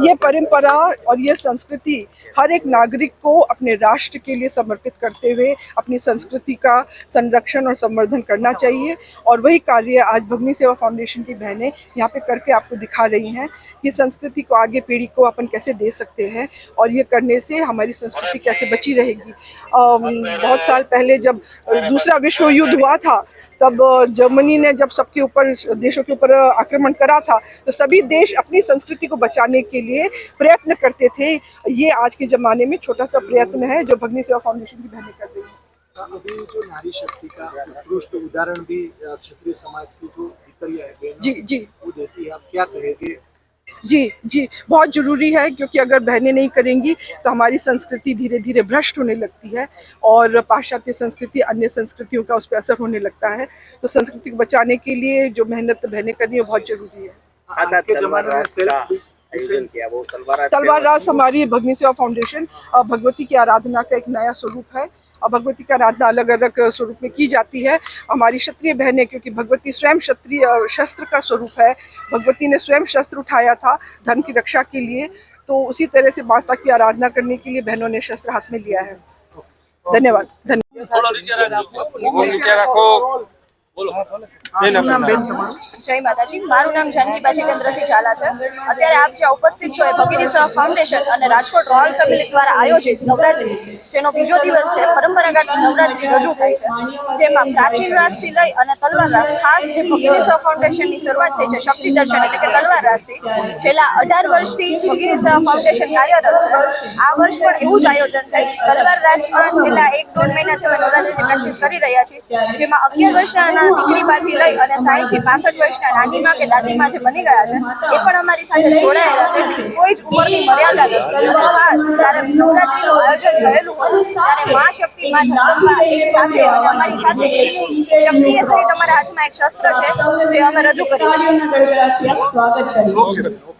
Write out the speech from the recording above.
ये परंपरा और ये संस्कृति हर एक नागरिक को अपने राष्ट्र के लिए समर्पित करते हुए अपनी संस्कृति का संरक्षण और संवर्धन करना चाहिए। और वही कार्य आज भगनी सेवा फाउंडेशन की बहनें यहाँ पे करके आपको दिखा रही हैं। कि संस्कृति को आगे पीढ़ी को अपन कैसे दे सकते हैं और ये करने से हमारी संस्कृति कैसे बची रहेगी। बहुत साल पहले जब दूसरा विश्व युद्ध हुआ था, तब जर्मनी ने जब सबके ऊपर, देशों के ऊपर आक्रमण करा था तो सभी देश अपनी संस्कृति को बचाने के लिए प्रयत्न करते थे। ये आज के ज़माने में छोटा सा प्रयत्न है जो भगनी सेवा फाउंडेशन की बहनें कर रही हैं। अभी जो नारी शक्ति का उत्कृष्ट उदाहरण भी क्षत्रिय समाज की जो दीकरियाँ है जी जी। वो देती है आप क्या कहेंगे? जी जी बहुत ज़रूरी है क्योंकि अगर बहनें नहीं करेंगी तो हमारी संस्कृति धीरे धीरे भ्रष्ट होने लगती है और पाश्चात्य संस्कृति अन्य संस्कृतियों का उस पर असर होने लगता है। तो संस्कृति को बचाने के लिए जो मेहनत बहनें करनी है बहुत ज़रूरी है। आज के जमाने में सेल्फ तलवार राज तलवार रास हमारी भगनी सेवा फाउंडेशन भगवती की आराधना का एक नया स्वरूप है। और भगवती की आराधना अलग अलग स्वरूप में की जाती है। हमारी क्षत्रिय बहनें क्योंकि भगवती स्वयं क्षत्रिय शस्त्र का स्वरूप है। भगवती ने स्वयं शस्त्र उठाया था धर्म की रक्षा के लिए। तो उसी तरह से माता की आराधना करने के लिए बहनों ने शस्त्र हाथ में लिया है। धन्यवाद। धन्यवाद। જય માતાજી. મારું નામ જાનકીબા જીતેન્દ્રસિંહ ઝાલા છે. અત્યારે આપ જ્યાં ઉપસ્થિત છો એ ભગીની સેવા ફાઉન્ડેશન અને રાજકોટ રોયલ ફેમિલી દ્વારા આયોજિત નવરાત્રી જેનો બીજો દિવસ છે. પરંપરાગત નવરાત્રી રજૂ થાય છે. જેમાં પ્રાચીન રાસથી લઈ અને તલવાર રાસ ખાસ જે ભગીની ફાઉન્ડેશનની શરૂઆત થઈ છે શક્તિ દર્શન એટલે કે તલવાર રાસથી છેલ્લા અઢાર વર્ષથી ભગીની સહ ફાઉન્ડેશન કાર્યરત છે. આ વર્ષ પણ એવું જ આયોજન છે તલવાર રાસમાં છેલ્લા એક દોઢ મહિનાથી અમે નવરાત્રીની પ્રેક્ટિસ કરી રહ્યા છીએ. જેમાં અગિયાર વર્ષના દીકરીમાંથી લઈ અને સાઠથી પાસઠ વર્ષના નાનીમાં કે દાદીમાં જે બની ગયા છે એ પણ અમારી સાથે જોડાયેલા છે. કોઈ જ ઉંમરની મર્યાદા નથી. જ્યારે નવરાત્રીનું આયોજન થયેલું હતું. ત્યારે મા શક્તિ મા જગદંબા એક સાથે અને અમારી સાથે શક્તિએ સહિત અમારા હાથમાં એક શસ્ત્ર છે જે અમે રજૂ કરી. ઓકે.